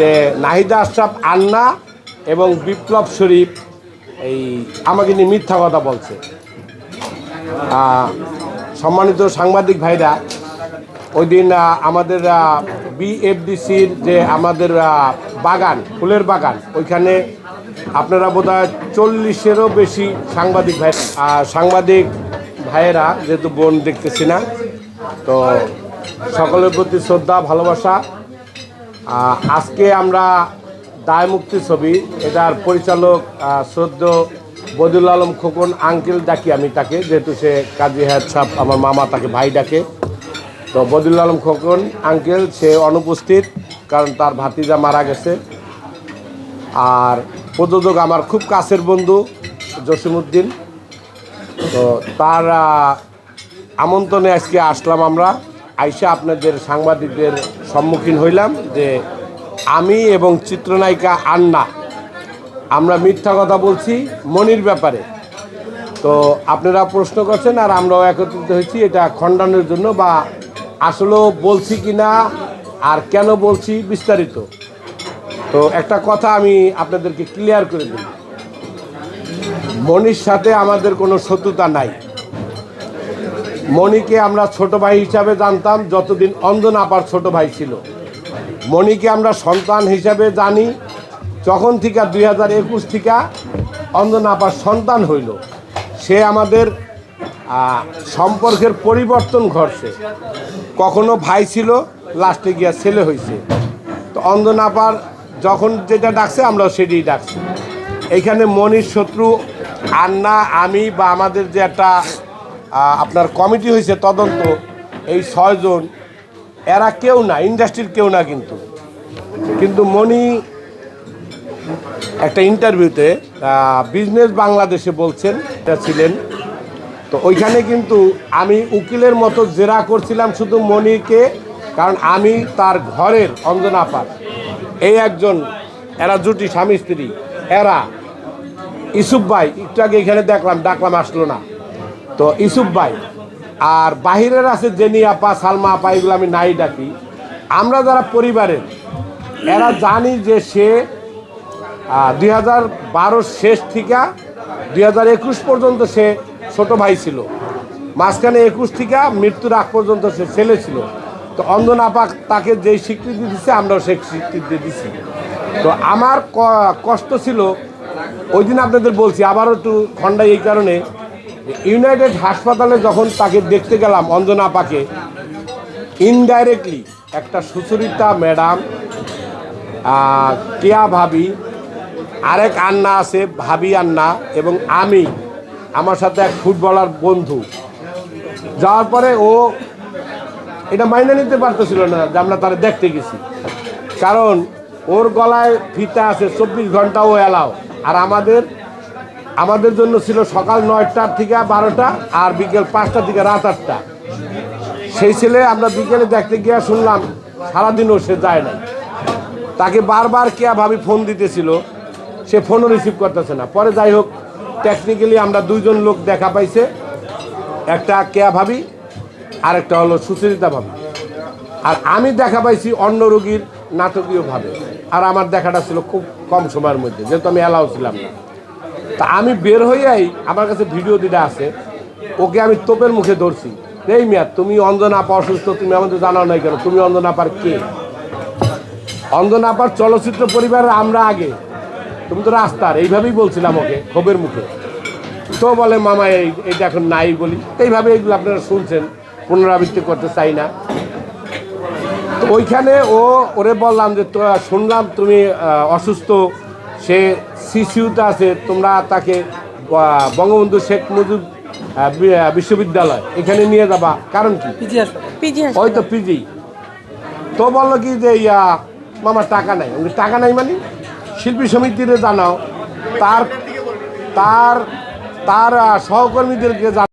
যে নাহিদা আশরাফ আন্না এবং বিপ্লব শরীফ এই আমাকে নিয়ে মিথ্যা কথা বলছে। সম্মানিত সাংবাদিক ভাইরা, ওই দিন আমাদের বিএফডিসির যে আমাদের বাগান, ফুলের বাগান, ওইখানে আপনারা বোধ হয় চল্লিশেরও বেশি সাংবাদিক ভাই সাংবাদিক ভাইয়েরা, যেহেতু বোন দেখতেছি না, তো সকলের প্রতি শ্রদ্ধা, ভালোবাসা আজকে আমরা দায় মুক্তি ছবি, এটার পরিচালক শ্রদ্ধ বদিউল আলম খোকন আঙ্কেল ডাকি আমি তাকে, যেহেতু সে কাজী হায়াত সাহ আমার মামা তাকে ভাই ডাকে। তো বদুল আলম খোকন আঙ্কেল সে অনুপস্থিত, কারণ তার ভাতিজা মারা গেছে। আর প্রযোজক আমার খুব কাছের বন্ধু জসিমউদ্দিন তো তার আমন্ত্রণে আজকে আসলাম আমরা। আইসা আপনাদের সাংবাদিকদের সম্মুখীন হইলাম যে আমি এবং চিত্রনায়িকা আন্না, আমরা মিথ্যা কথা বলছি মনির ব্যাপারে। তো আপনারা প্রশ্ন করছেন আর আমরাও একত্রিত হয়েছি এটা খণ্ডনের জন্য বা আসলেও বলছি কি না আর কেন বলছি বিস্তারিত। তো একটা কথা আমি আপনাদেরকে ক্লিয়ার করে দিই। মনির সাথে আমাদের কোনো শত্রুতা নাই। মণিকে আমরা ছোট ভাই হিসাবে জানতাম, যতদিন অঞ্জন আপার ছোট ভাই ছিল। মণিকে আমরা সন্তান হিসাবে জানি, যখন থেকে দুই হাজার একুশ থেকে অঞ্জন আপার সন্তান হইল। সে আমাদের সম্পর্কের পরিবর্তন ঘটছে। কখনো ভাই ছিল, লাস্টে গিয়া ছেলে হয়েছে তো অঞ্জন আপার যখন যেটা ডাকছে আমরা সেটাই ডাকছি। এইখানে মনির শত্রু আন্না, আমি বা আমাদের যে একটা আপনার কমিটি হয়েছে তদন্ত, এই ছয়জন, এরা কেউ না, ইন্ডাস্ট্রির কেউ না কিন্তু। কিন্তু মনি একটা ইন্টারভিউতে বিজনেস বাংলাদেশে বলছেন, এটা ছিলেন। তো ওইখানে কিন্তু আমি উকিলের মতো জেরা করছিলাম শুধু মনিকে কারণ আমি তার ঘরের অঞ্জনা পার এই একজন, এরা জুটি স্বামী স্ত্রী, এরা। ইসুফ ভাই, একটু আগে এখানে দেখলাম, ডাকলাম, আসলো না। তো ইসুফ ভাই, আর বাহিরের আছে জেনি আপা, সালমা আপা, এগুলো আমি নাই ডাকি। আমরা যারা পরিবারের, এরা জানি যে সে দুই হাজার শেষ থেকে, দুই হাজার একুশ পর্যন্ত সে ছোট ভাই ছিল। মাঝখানে একুশ থেকে, মৃত্যুর আগ পর্যন্ত সে ছেলে ছিল। তো অন্ধনা পাক তাকে যেই স্বীকৃতি দিচ্ছে আমরাও সেই স্বীকৃতি দিচ্ছি তো আমার কষ্ট ছিল, ওই দিন আপনাদের বলছি, আবারও একটু খন্ডাই এই কারণে ইউনাইটেড হাসপাতালে যখন তাকে দেখতে গেলাম, অঞ্জনা আপাকে ইনডাইরেক্টলি একটা সুচরিতা ম্যাডাম কেয়া ভাবি, আরেক আন্না আছে, ভাবি আন্না, এবং আমি, আমার সাথে এক ফুটবলার বন্ধু। যাওয়ার পরে ও, এটা মাইনে নিতে পারতেছিল না যে আমরা তারা দেখতে গেছি। কারণ ওর গলায় ফিতা আছে, চব্বিশ ঘণ্টা ও এলাও। আর আমাদের আমাদের জন্য ছিল সকাল নয়টার থেকে বারোটা আর বিকেল পাঁচটা থেকে রাত আটটা। সেই ছেলে আমরা বিকেলে দেখতে গিয়ে শুনলাম সারাদিনও সে যায় না তাকে বারবার কেয়া ভাবি ফোন দিতেছিল, সে ফোনও রিসিভ করতেছে না। পরে যাই হোক টেকনিক্যালি আমরা দুইজন লোক দেখা পাইছে, একটা কেয়া ভাবি আর একটা হলো সুচরিতা ভাবি। আর আমি দেখা পাইছি অন্য রোগীর নাটকীয়ভাবে আর আমার দেখাটা ছিল খুব কম সময়ের মধ্যে, যেহেতু আমি অ্যালাউ ছিলাম না। তা আমি বের হইয়াই আমার কাছে ভিডিও দিটা আছে। ওকে আমি তোপের মুখে ধরছি। এই মিয়া, তুমি অঞ্জনা আপা অসুস্থ, তুমি আমাদের জানাও নাই কেন? তুমি অঞ্জনা আপার কে? অঞ্জনা আপার চলচ্চিত্র পরিবারের আমরা আগে। তুমি তো রাস্তার, এইভাবেই বলছিলাম ওকে, ক্ষোভের মুখে। তো বলে, মামা, এই, এইটা এখন নাই বলি। এইভাবে এইগুলো আপনারা শুনছেন, পুনরাবৃত্তি করতে চাই না। তো ওইখানে ও, ওরে বললাম যে, তো, শুনলাম তুমি অসুস্থ, সে সিসিউতে আছে তোমরা তাকে বঙ্গবন্ধু শেখ মুজিব বিশ্ববিদ্যালয় এখানে নিয়ে যাবা। কারণ কি? পিজি পিজি ওই তো পিজি। তো বলল কি যে ইয়া মামার টাকা নাই। টাকা নাই মানে? শিল্পী সমিতিরে জানাও। তার তার তার সহকর্মীদেরকে জানাও।